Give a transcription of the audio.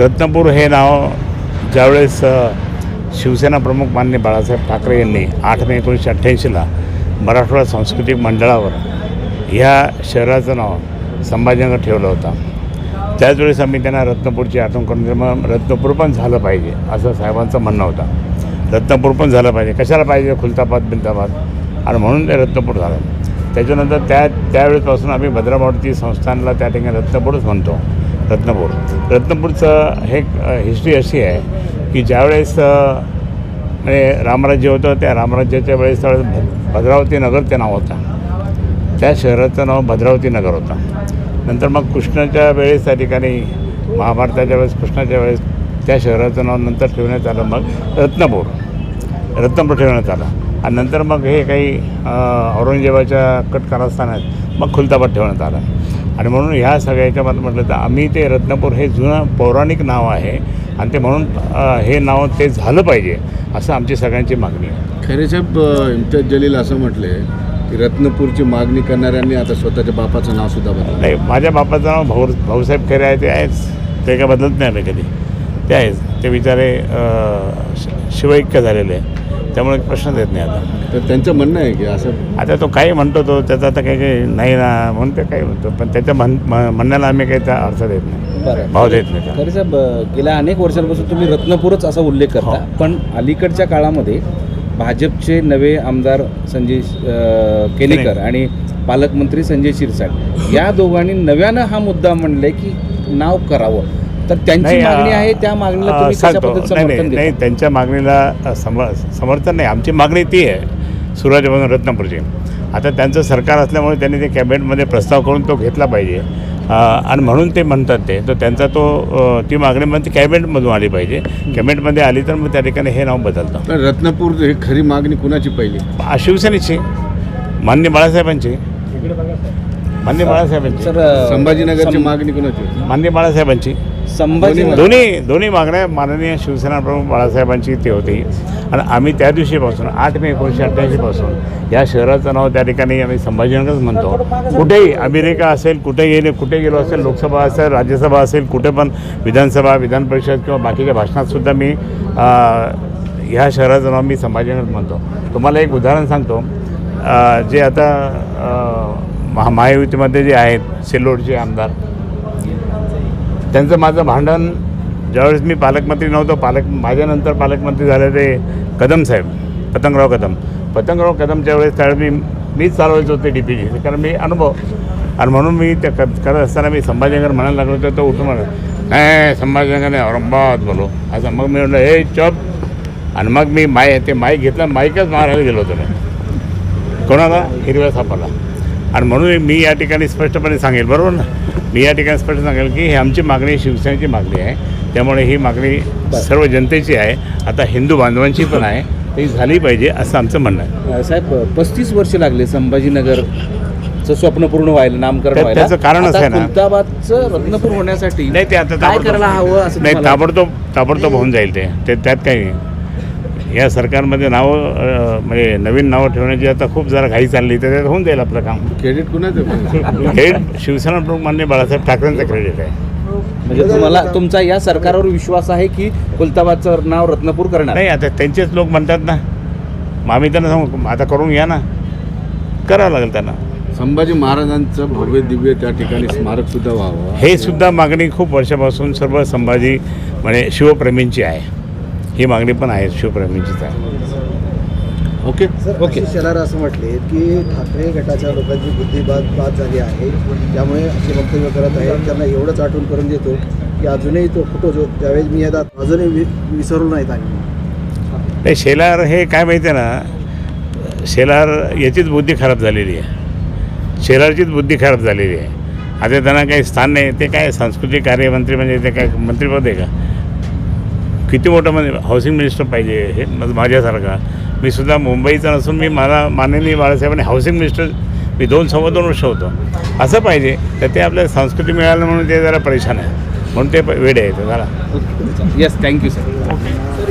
रत्नपूर हे नाव ज्यावेळेस शिवसेना प्रमुख मान्य बाळासाहेब ठाकरे यांनी आठ मे एकोणीसशे अठ्ठ्याऐंशीला मराठवाडा सांस्कृतिक मंडळावर ह्या शहराचं नाव संभाजीनगर ठेवलं होतं. त्याचवेळेस आम्ही त्यांना रत्नपूरची आठवण करून दिली. मग रत्नपूर पण झालं पाहिजे असं साहेबांचं म्हणणं होतं. रत्नपूर पण झालं पाहिजे. कशाला पाहिजे? खुलताबाद बिलताबाद? आणि म्हणून ते रत्नपूर झालं. त्याच्यानंतर त्या त्यावेळेपासून आम्ही भद्रामारुती संस्थानला त्या ठिकाणी रत्नपूरच म्हणतो. रत्नपूर. रत्नपूरचं हे हिस्ट्री अशी आहे की ज्यावेळेस म्हणजे रामराज्य होतं त्या रामराज्याच्या वेळेस त्यावेळेस भ- भद्रावती नगर ते नाव होतं. त्या शहराचं नाव भद्रावती नगर होतं. नंतर मग कृष्णाच्या वेळेस त्या ठिकाणी महाभारताच्या वेळेस कृष्णाच्या वेळेस त्या शहराचं नाव नंतर ठेवण्यात आलं मग रत्नपूर. रत्नपूर ठेवण्यात आलं. आणि नंतर मग हे काही औरंगजेबाच्या कट कारस्थानात मग खुलताबाद ठेवण्यात आलं. आणि म्हणून ह्या सगळ्याच्या मध्ये म्हटलं तर आम्ही ते रत्नपूर हे जुनं पौराणिक नाव आहे. आणि ते म्हणून हे नाव ते झालं पाहिजे असं आमची सगळ्यांची मागणी आहे. खैरे साहेब अ, इम्तियाज जलील असं म्हटले की रत्नपूरची मागणी करणाऱ्यांनी आता स्वतःच्या बापाचं नाव सुद्धा बदललं नाही माझ्या बापाचं नाव भाऊ भाऊसाहेब खरे आहे ते आहेच. ते काय बदलत नाही आम्ही कधी. ते आहेच. ते श- शिवैक्य झालेले. आहे त्यामुळे प्रश्नच येत नाही आता तर त्यांचं म्हणणं आहे की असं आता तो काही म्हणतो तो त्याचा आता काही काही नाही ना म्हणून ते काही म्हणतो पण त्याच्या म्हण म्हणण्याला आम्ही काही त्या अर्थ देत नाही बरं भाव देत नाही त्याला. खरे साहेब अ, गेल्या अनेक वर्षांपासून तुम्ही रत्नपूरच असा उल्लेख करता हो. पण अलीकडच्या काळामध्ये भाजपचे नवे आमदार संजय अ, केनेकर केनेकर. आणि पालकमंत्री संजय शिरसाट या दोघांनी नव्यानं हा मुद्दा म्हणलाय की नाव करावं तर त्यांची नाही, मागणी आहे त्या मागणीला अ, तुम्ही कशा सांगतो. पद्धतीचं नाही नाही समर्थन नाही देता? त्यांच्या मागणीला सम समर्थन नाही. आमची मागणी ती आहे सुराजमधून रत्नापूरची. आता त्यांचं सरकार असल्यामुळे त्यांनी ते कॅबिनेटमध्ये प्रस्ताव करून तो घेतला पाहिजे. अ, आणि म्हणून ते म्हणतात ते. तर त्यांचा तो अ, ती मागणी म्हणजे कॅबिनेटमधून आली पाहिजे. कॅबिनेटमध्ये आली तर मग त्या ठिकाणी हे नाव बदलतं. तर रत्नपूर ही खरी मागणी कुणाची पहिली? आ, शिवसेनेची. मान्य बाळासाहेबांची. मान्य बाळासाहेबांची. सर संभाजीनगरची मागणी कुणाची? होती? मान्य बाळासाहेबांची. संभाजी दोन्ही दोन्ही मागण्या माननीय शिवसेना प्रमुख बाळासाहेबांची ती होती. आणि आम्ही त्या दिवशीपासून आठ मे एकोणीसशे अठ्ठ्याऐंशीपासून या शहराचं नाव त्या ठिकाणी आम्ही संभाजीनगरच म्हणतो. कुठेही अमेरिका असेल कुठे गेले कुठे गेलो असेल लोकसभा असेल राज्यसभा असेल कुठे पण विधानसभा विधान परिषद किंवा बाकीच्या भाषणातसुद्धा मी ह्या शहराचं नाव मी संभाजीनगर म्हणतो. तुम्हाला एक उदाहरण सांगतो. जे आता महा महायुतीमध्ये जे आहेत सिल्लोडचे आमदार त्यांचं माझं भांडण ज्यावेळेस मी पालकमंत्री नव्हतो पालक माझ्यानंतर पालकमंत्री झाले ते कदम साहेब पतंगराव कदम. पतंगराव कदमच्या वेळेस त्यावेळेस मी मीच चालवायचो होते डी पी जी कारण मी अनुभव आणि म्हणून मी त्या कर करत असताना मी संभाजीनगर म्हणायला लागलो होतो तो उठून म्हणा नाही संभाजीनगर नाही औरंगाबाद बोलो. असं मग मी म्हणलं हे चॉप. आणि मग मी माय ते माईक घेतलं माईकच मारायला गेलो होतो मी. कोणाला? हिरव्या सापाला. आणि म्हणून मी या ठिकाणी स्पष्टपणे सांगेल बरोबर ना? मी या ठिकाणी स्पष्ट सांगेल की ही आमची मागणी शिवसेनेची मागणी आहे. त्यामुळे ही मागणी सर्व जनतेची आहे. आता हिंदू बांधवांची पण आहे. ती झाली पाहिजे असं आमचं म्हणणं आहे. साहेब पस्तीस वर्ष लागले संभाजीनगरचं स्वप्न पूर्ण व्हायला नामकरण त्याचं कारणच आहे ना. खुलताबादचं रत्नपूर होण्यासाठी नाही ते आता काय करायला हवं असं नाही ताबडतोब ताबडतोब होऊन जाईल ते. ते त्यात काही नाही. या सरकारमध्ये नावं म्हणजे नवीन नावं ठेवण्याची आता खूप जरा घाई चालली तर त्यात होऊन जाईल आपलं काम. क्रेडिट कुणाचं आहे? हे शिवसेना प्रमुख मान्य बाळासाहेब ठाकरेंचं क्रेडिट आहे. म्हणजे तुम्हाला तुमचा या सरकारवर विश्वास आहे की खुलताबादचं नाव रत्नपूर करणार? नाही आता त्यांचेच लोक म्हणतात ना. मग आम्ही त्यांना सांगू आता करून घ्या ना. करावं लागेल त्यांना. संभाजी महाराजांचं भव्य दिव्य त्या ठिकाणी स्मारक सुद्धा व्हावं. हे सुद्धा मागणी खूप वर्षापासून सर्व संभाजी म्हणजे शिवप्रेमींची आहे. ही मागणी पण आहे शिवप्रेमींचीच आहे. Okay sir okay. शेलार असं म्हटले की ठाकरे गटाच्या लोकांची बुद्धी बाद बाद झाली आहे. त्यामुळे असे वक्तव्य करत आहेत. त्यांना एवढंच आठवण करून देतो की अजूनही तो फोटो जो ज्यावेळेस मी येतात अजूनही वि विसरलो नाहीत आम्ही. नाही शेलार हे काय माहिती आहे ना शेलार याचीच बुद्धी खराब झालेली आहे. शेलारचीच बुद्धी खराब झालेली आहे. आता त्यांना काही स्थान नाही ते काय सांस्कृतिक कार्यमंत्री म्हणजे ते काय मंत्रिपद आहे का? किती मोठं म्हणजे हाऊसिंग मिनिस्टर पाहिजे हे माझ्यासारखा. मी सुद्धा मुंबईचा नसून मी मला माननीय बाळासाहेबांनी हाऊसिंग मिनिस्टर मी दोन सव्वा दोन वर्ष होतो. असं पाहिजे तर ते आपल्या संस्कृती मिळालं म्हणून ते जरा परेशान आहे म्हणून ते वेडे आहेत. झाला येस थँक्यू सर